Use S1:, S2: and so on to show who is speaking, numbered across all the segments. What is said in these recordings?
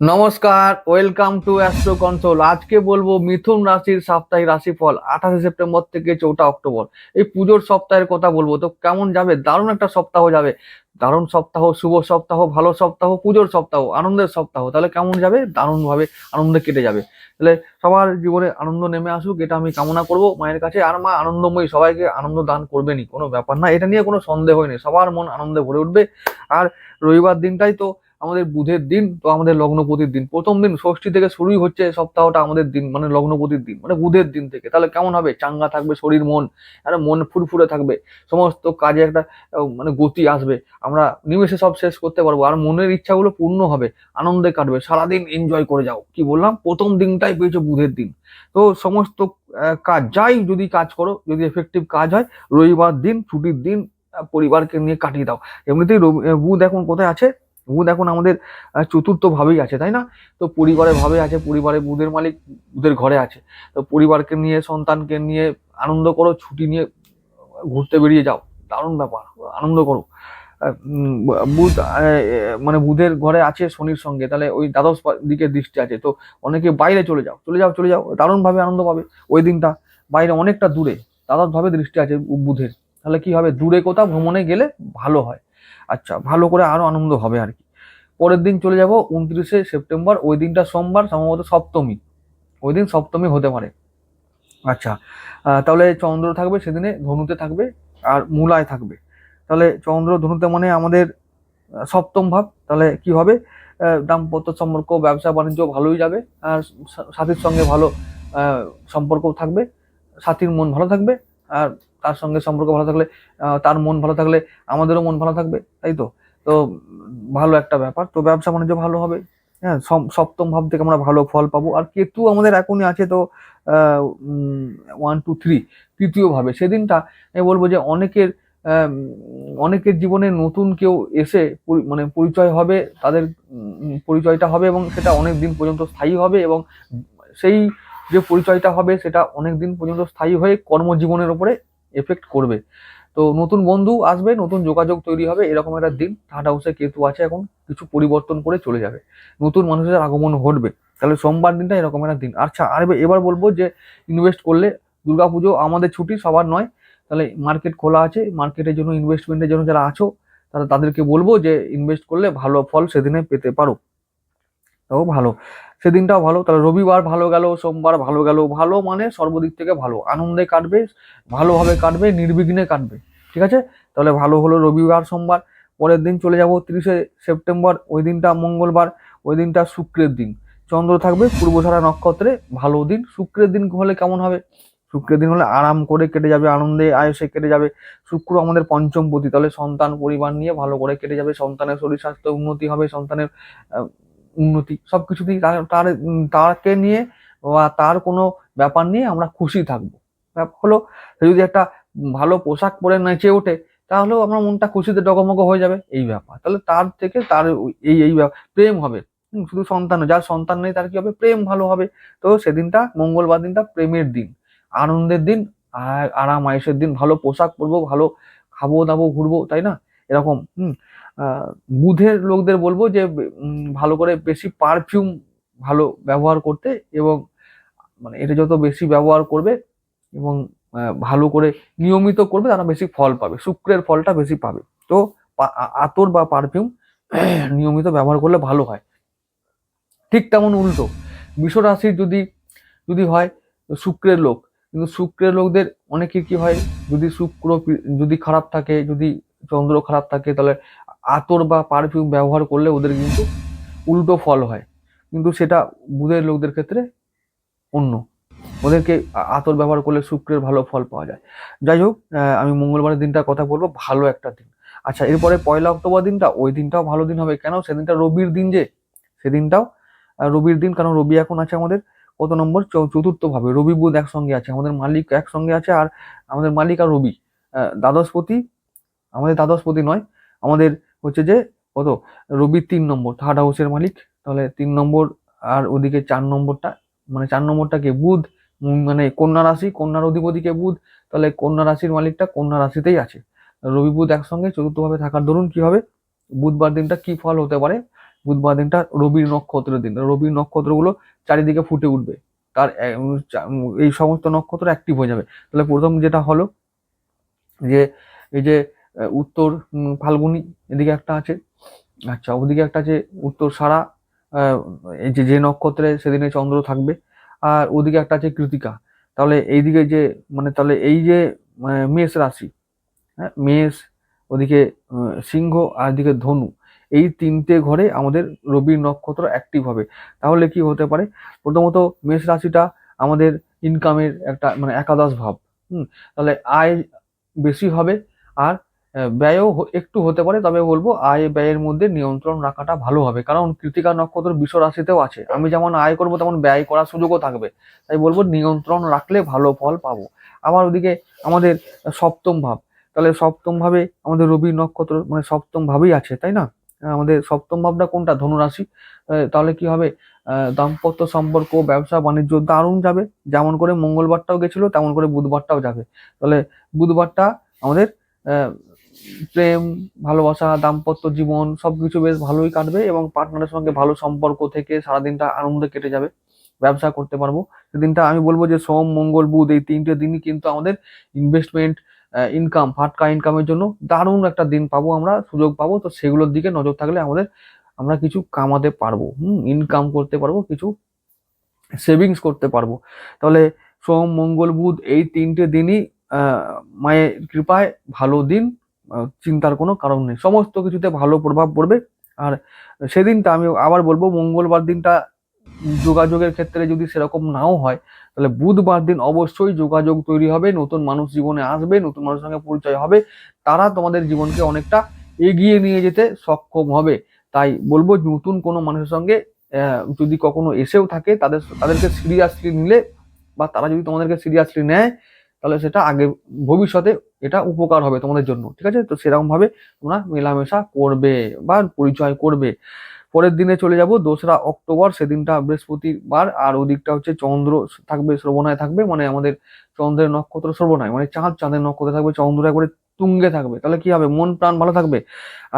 S1: নমস্কার, welcome to astro control আজকে বলব মিথুন রাশির সাপ্তাহিক রাশিফল, আঠাশে সেপ্টেম্বর থেকে চৌঠা অক্টোবর। এই পুজোর সপ্তাহের কথা বলব, তো কেমন যাবে? দারুণ একটা সপ্তাহ যাবে। দারুণ সপ্তাহ, শুভ সপ্তাহ, ভালো সপ্তাহ, পুজোর সপ্তাহ, আনন্দের সপ্তাহ। তাহলে কেমন যাবে? দারুণ ভাবে আনন্দে কেটে যাবে। তাহলে সবার জীবনে আনন্দ নেমে আসুক, এটা আমি কামনা করব মায়ের কাছে। আর মা আনন্দময়ী, সবাইকে আনন্দ দান করবেনই, কোনো ব্যাপার না। এটা নিয়ে কোনো সন্দেহ নেই, সবার মন আনন্দে ভরে উঠবে। আর রবিবার দিনটাই তো আমাদের বুধের দিন, তো আমাদের লগ্নপতির দিন। প্রথম দিন ষষ্ঠী থেকে শুরুই হচ্ছে সপ্তাহটা আমাদের দিন মানে লগ্নপতির দিন মানে বুধের দিন থেকে। তাহলে কেমন হবে? চাঙ্গা থাকবে, শরীর, মন, একটা মন ফুরফুরে থাকবে, সমস্ত কাজে একটা মানে গতি আসবে। আমরা নিমেষে সব শেষ করতে পারব, আর মনের ইচ্ছাগুলো পূর্ণ হবে, আনন্দে কাটবে, সারাদিন এনজয় করে যাও। কি বললাম? প্রথম দিনটাই পেয়েছ বুধের দিন। তো সমস্ত কাজ, যাই যদি কাজ করো, যদি এফেক্টিভ কাজ হয়, রবিবার দিন, ছুটির দিন পরিবারকে নিয়ে কাটিয়ে দাও। এমনিতেই বুধ এখন কোথায় আছে? বুধ এখন আমাদের আহ, চতুর্থ ভাবেই আছে তাই না? তো পরিবারের ভাবে আছে পরিবারে বুধের মালিক বুধের ঘরে আছে। তো পরিবারকে নিয়ে সন্তানকে নিয়ে আনন্দ করো ছুটি নিয়ে ঘুরতে বেরিয়ে যাও। দারুণ ব্যাপার আনন্দ করো। বুধ মানে বুধের ঘরে আছে শনির সঙ্গে তাহলে ওই দ্বাদশ দিকে দৃষ্টি আছে। তো অনেকে বাইরে চলে যাও চলে যাও চলে যাও দারুণ ভাবে আনন্দ পাবে ওই দিনটা। বাইরে অনেকটা দূরে দ্বাদশ ভাবে দৃষ্টি আছে বুধের তাহলে কি হবে? দূরে কোথাও ভ্রমণে গেলে ভালো হয়। আচ্ছা ভালো করে আরও আনন্দ হবে আর কি। পরের দিন চলে যাব উনত্রিশে সেপ্টেম্বর ওই দিনটা সোমবার সম্ভবত সপ্তমী। ওই দিন সপ্তমী হতে পারে। আচ্ছা তাহলে চন্দ্র থাকবে সেদিনে ধনুতে থাকবে আর মূলায় থাকবে। তাহলে চন্দ্র ধনুতে মানে আমাদের সপ্তম ভাব। তাহলে কি হবে? দাম্পত্য সম্পর্ক ব্যবসা বাণিজ্য ভালোই যাবে আর সাথীর সঙ্গে ভালো আহ, সম্পর্ক থাকবে। সাথীর মন ভালো থাকবে আর তার সঙ্গে সম্পর্ক ভালো থাকলে তার মন ভালো থাকলে আমাদেরও মন ভালো থাকবে, তাই তো? তো ভালো একটা ব্যাপার। তো ব্যবসা বাণিজ্য ভালো হবে। হ্যাঁ সপ্তম ভাব থেকে আমরা ভালো ফল পাবো। আর কেতু আমাদের এখনই আছে তো ওয়ান টু থ্রি তৃতীয় ভাবে। সেদিনটা আমি বলব যে অনেকের অনেকের জীবনে নতুন কেউ এসে মানে পরিচয় হবে, তাদের পরিচয়টা হবে এবং সেটা অনেক দিন পর্যন্ত স্থায়ী হবে এবং সেই যে পরিচয়টা হবে, সেটা অনেক দিন পর্যন্ত স্থায়ী হয়ে কর্মজীবনের উপরে এফেক্ট করবে। তো নতুন বন্ধু আসবে, নতুন যোগাযোগ তৈরি হবে, এরকম একটা দিন। থার্ড হাউসে কেতু আছে এখন, কিছু পরিবর্তন করে চলে যাবে। নতুন মানুষের আগমন ঘটবে। তাহলে সোমবার দিনটা এরকম একটা দিন। আচ্ছা আর এবার- বলব যে ইনভেস্ট করলে দুর্গাপুজো আমাদের ছুটি, সবার নয়। তাহলে মার্কেট খোলা আছে মার্কেটের জন্য ইনভেস্টমেন্টের জন্য যারা আছো তাহলে তাদেরকে বলব যে ইনভেস্ট করলে ভালো ফল সেদিনে পেতে পারো। তাও ভালো। সেদিনটাও ভালো, তাহলে রবিবার ভালো গেল, সোমবার ভালো গেল, ভালো মানে সর্বদিক থেকে ভালো। আনন্দে কাটবে, ভালোভাবে কাটবে, নির্বিঘ্নে কাটবে, ঠিক আছে? তাহলে ভালো হলো রবিবার, সোমবার, পরের দিন চলে যাব তিরিশে সেপ্টেম্বর, ওই দিনটা মঙ্গলবার, ওই দিনটা শুক্রের দিন। চন্দ্র থাকবে পূর্বধারা নক্ষত্রে, ভালো দিন। শুক্রের দিন হলে কেমন হবে? শুক্রের দিন হলে আরাম করে কেটে যাবে, আনন্দে আয়সে কেটে যাবে। শুক্র আমাদের পঞ্চম পতি তাহলে সন্তান পরিবার নিয়ে ভালো করে কেটে যাবে। সন্তানের শরীর স্বাস্থ্য উন্নতি হবে, সন্তানের উন্নতি, সবকিছুতেই তার তার তাকে নিয়ে বা তার কোনো ব্যাপার নিয়ে আমরা খুশি থাকব। হলো সে যদি একটা ভালো পোশাক পরে নেচে ওঠে, তাহলেও আমার মনটা খুশিতে ডগমগ হয়ে যাবে, এই ব্যাপার। তাহলে তার থেকে তার এই এই প্রেম হবে। শুধু সন্তান যার সন্তান নেই তার কি হবে? প্রেম ভালো হবে। তো সেদিনটা, মঙ্গলবার দিনটা প্রেমের দিন। আনন্দের দিন, আর আরাম আয়েসের দিন। ভালো পোশাক পরবো, ভালো খাব দাবো ঘুরবো, তাই না? এরকম, হুম। বুধের লোকদের বলব যে ভালো করে বেশি পারফিউম ভালো ব্যবহার করতে এবং মানে এটা যত বেশি ব্যবহার করবে এবং ভালো করে নিয়মিত করবে, তারা বেশি ফল পাবে, শুক্রের ফলটা বেশি পাবে। তো আতর বা পারফিউম নিয়মিত ব্যবহার করলে ভালো হয়। ঠিক তেমন উল্টো রাশির যদি যদি হয় শুক্রের লোক, কিন্তু শুক্রের লোকদের অনেকের কি হয়, যদি শুক্র যদি খারাপ থাকে, যদি চন্দ্র খারাপ থাকে, তাহলে আতর বা পারফিউম ব্যবহার করলে ওদের কিন্তু উল্টো ফল হয়। কিন্তু সেটা বুধের লোকদের ক্ষেত্রে অন্য। ওদেরকে আতর ব্যবহার করলে শুক্রের ভালো ফল পাওয়া যায়। যাই হোক আমি মঙ্গলবারের দিনটা কথা বলব, ভালো একটা দিন। আচ্ছা এরপরে পয়লা অক্টোবর দিনটা, ওই দিনটাও ভালো দিন হবে। কেন? সেদিনটা রবির দিন যে, সেদিনটাও রবির দিন, কারণ রবি এখন আছে আমাদের কত নম্বর? চৌ- চতুর্থ ভাবে রবি বুধ একসঙ্গে আছে, আমাদের মালিক একসঙ্গে আছে, আর আমাদের মালিক আর রবি। দ্বাদশপতি, আমাদের দ্বাদশপতি নয়, আমাদের হচ্ছে যে কত? রবি তিন নম্বর, থার্ড হাউসের মালিক। তাহলে তিন নম্বর আর ওদিকে চার নম্বরটা মানে চার নম্বরটাকে বুধ। মানে কন্যা রাশি, কন্যার অধিপতিকে বুধ। তাহলে কন্যা রাশির মালিকটা কন্যা রাশিতেই আছে। রবি বুধ একসঙ্গে চতুর্থভাবে থাকার দরুন কি হবে? বুধবার দিনটা কি ফল হতে পারে? বুধবার দিনটা রবির নক্ষত্রের দিন। রবির নক্ষত্রগুলো চারিদিকে ফুটে উঠবে। তার এই সমস্ত নক্ষত্র অ্যাক্টিভ হয়ে যাবে। তাহলে প্রথম যেটা হলো যে, এই যে উত্তর ফাল্গুনি এদিকে একটা আছে। আচ্ছা ওদিকে একটা আছে উত্তর সারা যে যে নক্ষত্রে সেদিনে চন্দ্র থাকবে। আর ওদিকে একটা আছে কৃতিকা। তাহলে এইদিকে যে মানে তাহলে এই যে মেষ রাশি হ্যাঁ মেষ, ওদিকে সিংহ আর এদিকে ধনু, এই তিনটে ঘরে আমাদের রবির নক্ষত্র অ্যাক্টিভ হবে। তাহলে কি হতে পারে? প্রথমত মেষ রাশিটা আমাদের ইনকামের একটা মানে একাদশ ভাব। হুম, তাহলে আয় বেশি হবে। আর ব্যয়ও একটু হতে পারে, তবে বলব আয় ব্যয়ের মধ্যে নিয়ন্ত্রণ রাখাটা ভালো হবে। কারণ কৃতিকা নক্ষত্র বিশ্ব রাশিতেও আছে। আমি যেমন আয় করব, তেমন ব্যয় করার সুযোগও থাকবে। তাই বলব নিয়ন্ত্রণ রাখলে ভালো ফল পাবো। আবার ওদিকে আমাদের সপ্তম ভাব। তাহলে সপ্তম ভাবে আমাদের রবি নক্ষত্র মানে সপ্তম ভাবেই আছে, তাই না? আমাদের সপ্তম ভাবটা কোনটা? ধনুরাশি। তাহলে কি হবে? দাম্পত্য সম্পর্ক, ব্যবসা, বাণিজ্য দারুণ যাবে। যেমন করে মঙ্গলবারটাও গেছিল, তেমন করে বুধবারটাও যাবে। তাহলে বুধবারটা আমাদের প্রেম, ভালোবাসা, দাম্পত্য জীবন, সবকিছু বেশ ভালোই কাটবে এবং পার্টনারের সঙ্গে ভালো সম্পর্ক থেকে সারাদিনটা আনন্দে কেটে যাবে। ব্যবসা করতে পারব। সেদিনটা আমি বলব যে সোম, মঙ্গল, বুধ এই তিনটে দিনই কিন্তু আমাদের ইনভেস্টমেন্ট ইনকাম ফাটকা ইনকামের জন্য দারুণ একটা দিন পাবো আমরা, সুযোগ পাবো। তো সেগুলোর দিকে নজর থাকলে আমাদের, আমরা কিছু কামাতে পারব। হুম ইনকাম করতে পারব, কিছু সেভিংস করতে পারব। তাহলে সোম, মঙ্গল, বুধ এই তিনটে দিনই মায়ের কৃপায় ভালো দিন। চিন্তার কোনো কারণ নেই। সমস্ত কিছুতে ভালো প্রভাব পড়বে। আর সেদিনটা আমি আবার বলব, মঙ্গলবার দিনটা যোগাযোগের ক্ষেত্রে যদি সেরকম নাও হয়, তাহলে বুধবার দিন অবশ্যই যোগাযোগ তৈরি হবে, নতুন মানুষ জীবনে আসবে, নতুন মানুষের সঙ্গে পরিচয় হবে, তারা তোমাদের জীবনকে অনেকটা এগিয়ে নিয়ে যেতে সক্ষম হবে। তাই বলব, নতুন কোনো মানুষের সঙ্গে যদি কখনো এসেও থাকে, তাদের, তাদেরকে সিরিয়াসলি নিলে বা তারা যদি তোমাদেরকে সিরিয়াসলি নেয় তাহলে সেটা আগে, ভবিষ্যতে এটা উপকার হবে তোমাদের জন্য, ঠিক আছে? তো সেরকম ভাবে তোমরা মেলামেশা করবে বা পরিচয় করবে। পরের দিনে চলে যাব, দোসরা অক্টোবর, সেদিনটা বৃহস্পতিবার, আর ওদিকটা হচ্ছে চন্দ্র থাকবে, শ্রবণায় থাকবে মানে আমাদের চন্দ্রের নক্ষত্র শ্রবণায় মানে চাঁদ, চাঁদের নক্ষত্র থাকবে চন্দ্র একবারে তুঙ্গে থাকবে। তাহলে কি হবে? মন, প্রাণ ভালো থাকবে?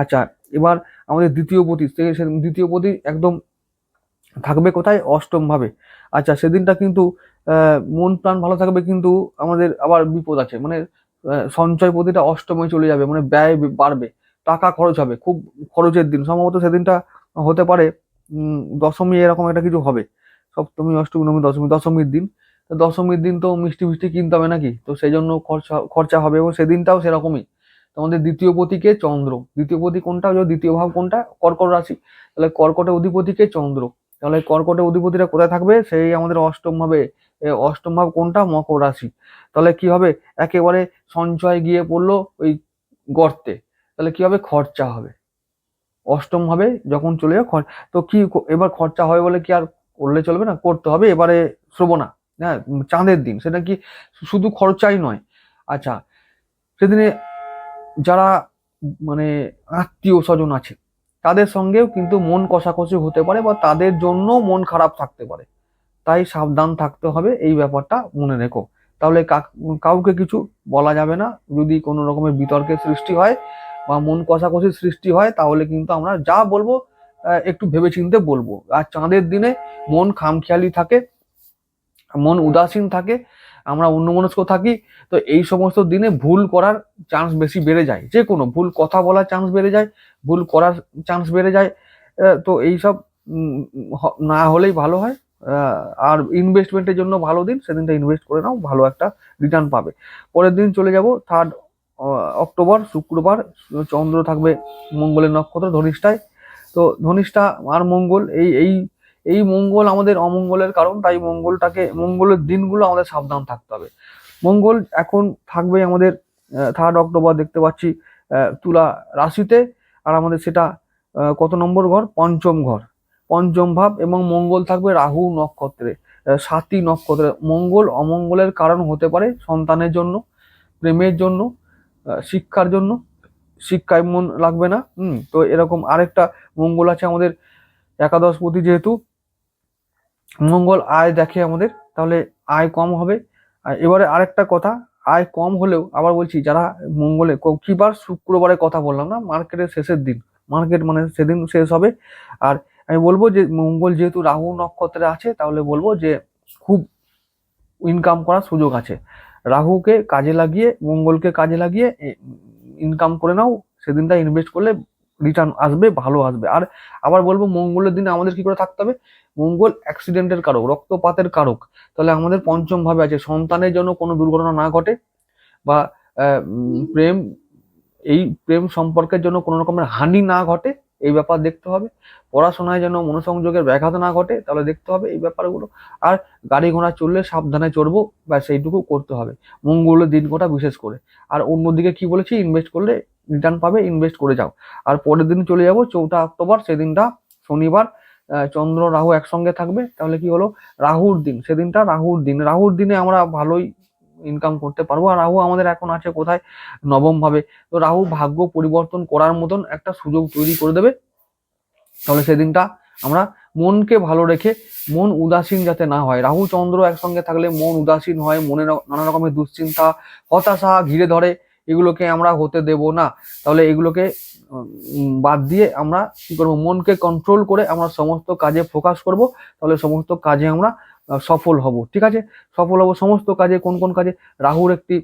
S1: আচ্ছা এবার আমাদের দ্বিতীয় পতি দ্বিতীয় পতি একদম থাকবে কোথায়? অষ্টম ভাবে। আচ্ছা সেদিনটা কিন্তু মন প্রাণ ভালো থাকবে কিন্তু আমাদের আবার বিপদ আছে। মানে সঞ্চয় প্রতিটা অষ্টমে চলে যাবে মানে ব্যয় বাড়বে, টাকা খরচ হবে, খুব খরচের দিন। সম্ভবত সেদিনটা হতে পারে দশমী এরকম একটা কিছু হবে। সপ্তমী, অষ্টমী, নবমী, দশমী, দশমীর দিন। তো দশমীর দিন তো মিষ্টি মিষ্টি কিনতে হবে নাকি? তো সেই জন্য খরচা খরচা হবে এবং সেদিনটাও সেরকমই। তোমাদের দ্বিতীয় পতিকে চন্দ্র? দ্বিতীয় পতি কোনটা? দ্বিতীয় ভাব কোনটা? কর্কট রাশি। তাহলে কর্কটের অধিপতিকে চন্দ্র? তাহলে কর্কটের অধিপতিটা কোথায় থাকবে? সেই আমাদের অষ্টম ভাবে অষ্টম ভাব কোনটা? মকর রাশি। তাহলে কি হবে? একেবারে সঞ্চয় গিয়ে পড়ল ওই গর্তে। তাহলে কি হবে? খরচা হবে। অষ্টম ভাবে যখন চলে খর- তো কি, এবার খরচা হবে বলে কি আর করলে চলবে না? করতে হবে। এবারে শ্রবণা হ্যাঁ চাঁদের দিন। সেটা কি শুধু খরচাই নয়। আচ্ছা সেদিনে যারা মানে আত্মীয় স্বজন আছে তাদের সঙ্গেও কিন্তু মন কষাকষি হতে পারে বা তাদের জন্য মন খারাপ থাকতে পারে। তাই সাবধান থাকতে হবে, এই ব্যাপারটা মনে রেখো। তাহলে কাউকে কিছু বলা যাবে না। যদি কোনো রকমের বিতর্কের সৃষ্টি হয় বা মন কষাকষির সৃষ্টি হয়, তাহলে কিন্তু আমরা যা বলব একটু ভেবেচিন্তে বলব। আর চাঁদের দিনে মন খামখেয়ালি থাকে, মন উদাসীন থাকে আমরা অন্যমনস্ক থাকি তো এই সমস্ত দিনে ভুল করার চান্স বেশি বেড়ে যায়। যে কোনো ভুল কথা বলার চান্স বেড়ে যায় ভুল করার চান্স বেড়ে যায় তো এইসব উম, হ- না হলেই ভালো হয়। আর ইনভেস্টমেন্টের জন্য ভালো দিন সেদিনটা ইনভেস্ট করে নাও ভালো একটা রিটার্ন পাবে। পরের দিন চলে যাব থার্ড অক্টোবর শুক্রবার চন্দ্র থাকবে মঙ্গলের নক্ষত্র ধনিষ্ঠায়। তো ধনিষ্ঠা আর মঙ্গল এই এই এই মঙ্গল আমাদের অমঙ্গলের কারণ, তাই মঙ্গলটাকে, মঙ্গলের দিনগুলো আমাদের সাবধান থাকতে হবে। মঙ্গল এখন থাকবে আমাদের থার্ড অক্টোবর দেখতে পাচ্ছি তুলা রাশিতে, আর আমাদের সেটা কত নম্বর ঘর? পঞ্চম ঘর। পঞ্চম ভাব এবং মঙ্গল থাকবে রাহু নক্ষত্রে সাতই নক্ষত্রে। মঙ্গল অমঙ্গলের কারণ হতে পারে সন্তানের জন্য, প্রেমের জন্য শিক্ষার জন্য। শিক্ষায় মন লাগবে না, হুম, তো এরকম আরেকটা মঙ্গল আছে আমাদের একাদশপতি যেহেতু মঙ্গল আয় দেখে আমাদের, তাহলে আয় কম হবে। এবারে আরেকটা কথা, আয় কম হলেও আবার বলছি, যারা মঙ্গলে, ক- কি বার শুক্রবারে কথা বললাম না, মার্কেটের শেষের দিন, মার্কেট মানে সেদিন শেষ হবে। আর আমি বলব যে, মঙ্গল যেহেতু রাহু নক্ষত্রে আছে, তাহলে বলব যে, খুব ইনকাম করার সুযোগ আছে। রাহুকে কাজে লাগিয়ে, মঙ্গলকে কাজে লাগিয়ে ইনকাম করে নাও, সেদিনটা ইনভেস্ট করলে রিটার্ন আসবে, ভালো আসবে। আর আবার বলব, মঙ্গলের দিনে আমাদের কি করে থাকতে হবে? মঙ্গল অ্যাক্সিডেন্টের কারক, রক্তপাতের কারক। তাহলে আমাদের পঞ্চম ভাবে আছে, সন্তানের জন্য কোনো দুর্ঘটনা না ঘটে বা প্রেম, এই প্রেম সম্পর্কের জন্য কোনো রকমের হানি না ঘটে, এই ব্যাপার দেখতে হবে। পড়াশোনায় যেন মনোসংযোগের ব্যাঘাত না ঘটে, তাহলে দেখতে হবে এই ব্যাপারগুলো। আর গাড়ি ঘোড়া চললে সাবধানে চড়বো বা সেইটুকু করতে হবে। মঙ্গলের দিন কটা বিশেষ করে। আর অন্যদিকে কি বলেছি ইনভেস্ট করলে রিটার্ন পাবে ইনভেস্ট করে যাও। আর পরের দিন চলে যাব, চৌঠা অক্টোবর, সেদিনটা শনিবার চন্দ্র, রাহু একসঙ্গে থাকবে। তাহলে কি হলো? রাহুর দিন, সেদিনটা রাহুর দিন। রাহুর দিনে আমরা ভালোই ইনকাম করতে পারব। আর রাহু আমাদের এখন আছে কোথায়? নবম ভাবে তো রাহু ভাগ্য পরিবর্তন করার মতন একটা সুযোগ তৈরি করে দেবে। তাহলে সেদিনটা আমরা মনকে ভালো রেখে মন উদাসীন যাতে না হয়। রাহু, চন্দ্র একসঙ্গে থাকলে মন উদাসীন হয় মনে নানা রকমের দুশ্চিন্তা, হতাশা ঘিরে ধরে। এগুলোকে আমরা হতে দেব না। তাহলে এগুলোকে বাদ দিয়ে আমরা কি করব? মনকে কন্ট্রোল করে আমরা সমস্ত কাজে ফোকাস করব। তাহলে সমস্ত কাজে আমরা সফল হব, ঠিক আছে? সফল হব সমস্ত কাজে, কোন কোন কাজে? রাহুর একটি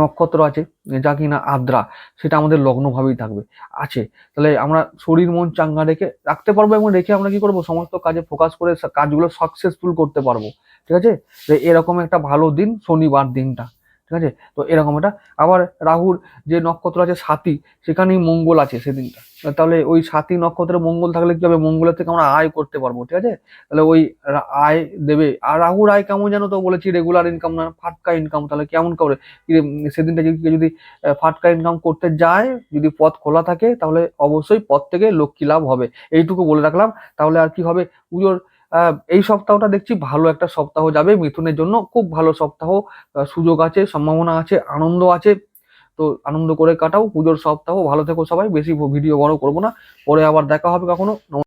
S1: নক্ষত্র আছে, যা কিনা আদ্রা, সেটা আমাদের লগ্নভাবেই থাকবে, আছে। তাহলে আমরা শরীর, মন, চাঙ্গা রেখে রাখতে পারব এবং রেখে আমরা কি করব? সমস্ত কাজে ফোকাস করে কাজগুলো সাকসেসফুল করতে পারব, ঠিক আছে? এরকম একটা ভালো দিন, শনিবার দিনটা। ঠিক আছে? তো এরকম একটা আবার রাহুর যে নক্ষত্র আছে সাথী সেখানেই মঙ্গল আছে সেদিনটা। তাহলে ওই সাথী নক্ষত্রে মঙ্গল থাকলে কি হবে? মঙ্গলের থেকে আমরা আয় করতে পারব, ঠিক আছে? তাহলে ওই আয় দেবে। আর রাহুর আয় কেমন জানো তো বলেছি রেগুলার ইনকাম না, ফাটকা ইনকাম তাহলে কেমন করে, সেদিনটা যদি যদি ফাটকা ইনকাম করতে যায়, যদি পথ খোলা থাকে, তাহলে অবশ্যই পথ থেকে লক্ষ্মী লাভ হবে। এইটুকু বলে রাখলাম। তাহলে আর কি হবে? পুজোর এই সপ্তাহটা দেখছি ভালো একটা সপ্তাহ যাবে। মিথুনের জন্য খুব ভালো সপ্তাহ সুযোগ আছে, সম্ভাবনা আছে, আনন্দ আছে। তো আনন্দ করে কাটাও, পুজোর সপ্তাহ। ভালো থেকো সবাই, বেশি ভিডিও বড় করব না। পরে আবার দেখা হবে কখনো।